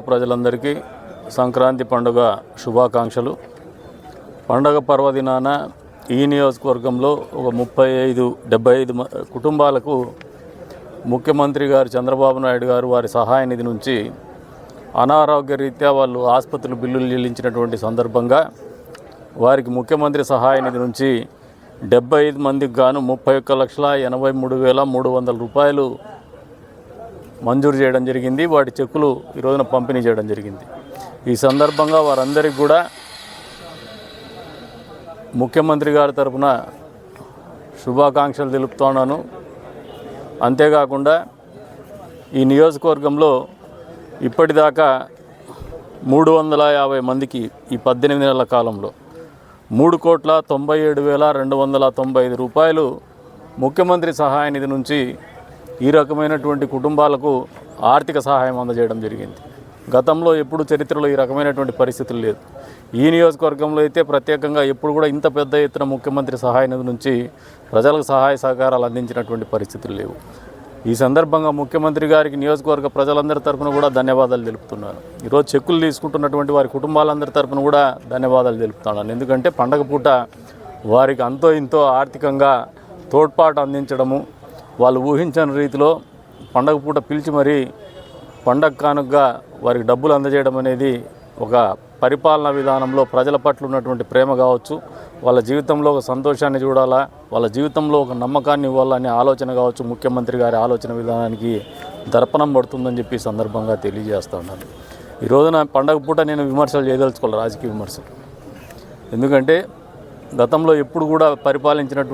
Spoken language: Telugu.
ప్రజలందరికీ సంక్రాంతి పండుగ శుభాకాంక్షలు. పండగ పర్వదినాన ఈ నియోజకవర్గంలో ఒక ముప్పై ఐదు డెబ్బై ఐదు కుటుంబాలకు ముఖ్యమంత్రి గారు చంద్రబాబు నాయుడు గారు వారి సహాయ నిధి నుంచి అనారోగ్య రీత్యా వాళ్ళు ఆసుపత్రులు బిల్లులు చెల్లించినటువంటి సందర్భంగా వారికి ముఖ్యమంత్రి సహాయ నిధి నుంచి డెబ్బై ఐదు మందికి గాను ముప్పై ఒక్క లక్షల ఎనభై మూడు వేల మూడు వందల రూపాయలు మంజూరు చేయడం జరిగింది. వాటి చెక్కులు ఈ రోజున పంపిణీ చేయడం జరిగింది. ఈ సందర్భంగా వారందరికీ కూడా ముఖ్యమంత్రి గారి తరపున శుభాకాంక్షలు తెలుపుతున్నాను. అంతేకాకుండా ఈ నియోజకవర్గంలో ఇప్పటిదాకా మూడు వందల యాభై మందికి ఈ పద్దెనిమిది నెలల కాలంలో మూడు కోట్ల తొంభై ఏడు వేల రెండు వందల తొంభై ఐదు రూపాయలు ముఖ్యమంత్రి సహాయ నిధి నుంచి ఈ రకమైనటువంటి కుటుంబాలకు ఆర్థిక సహాయం అందజేయడం జరిగింది. గతంలో ఎప్పుడు చరిత్రలో ఈ రకమైనటువంటి పరిస్థితులు లేదు ఈ నియోజకవర్గంలో అయితే ప్రత్యేకంగా ఎప్పుడు కూడా ఇంత పెద్ద ఎత్తున ముఖ్యమంత్రి సహాయ నిధి నుంచి ప్రజలకు సహాయ సహకారాలు అందించినటువంటి పరిస్థితులు లేవు. ఈ సందర్భంగా ముఖ్యమంత్రి గారికి నియోజకవర్గ ప్రజలందరి తరపున కూడా ధన్యవాదాలు తెలుపుతున్నాను. ఈరోజు చెక్కులు తీసుకుంటున్నటువంటి వారి కుటుంబాలందరి తరపున కూడా ధన్యవాదాలు తెలుపుతున్నాను. ఎందుకంటే పండగ పూట వారికి అంతో ఇంతో ఆర్థికంగా తోడ్పాటు అందించడము వాళ్ళు ఊహించని రీతిలో పండగ పూట పిలిచి మరీ పండగ కానుకగా వారికి డబ్బులు అందజేయడం అనేది ఒక పరిపాలనా విధానంలో ప్రజల పట్ల ఉన్నటువంటి ప్రేమ కావచ్చు. వాళ్ళ జీవితంలో ఒక సంతోషాన్ని చూడాలా వాళ్ళ జీవితంలో ఒక నమ్మకాన్ని ఇవ్వాలనే ఆలోచన కావచ్చు. ముఖ్యమంత్రి గారి ఆలోచన విధానానికి దర్పణం పడుతుందని చెప్పి సందర్భంగా తెలియజేస్తూ ఉన్నాను. ఈ రోజున పండగ పూట నేను విమర్శలు చేయదలుచుకోవాలి రాజకీయ విమర్శలు. ఎందుకంటే గతంలో ఎప్పుడు కూడా పరిపాలించినట్టు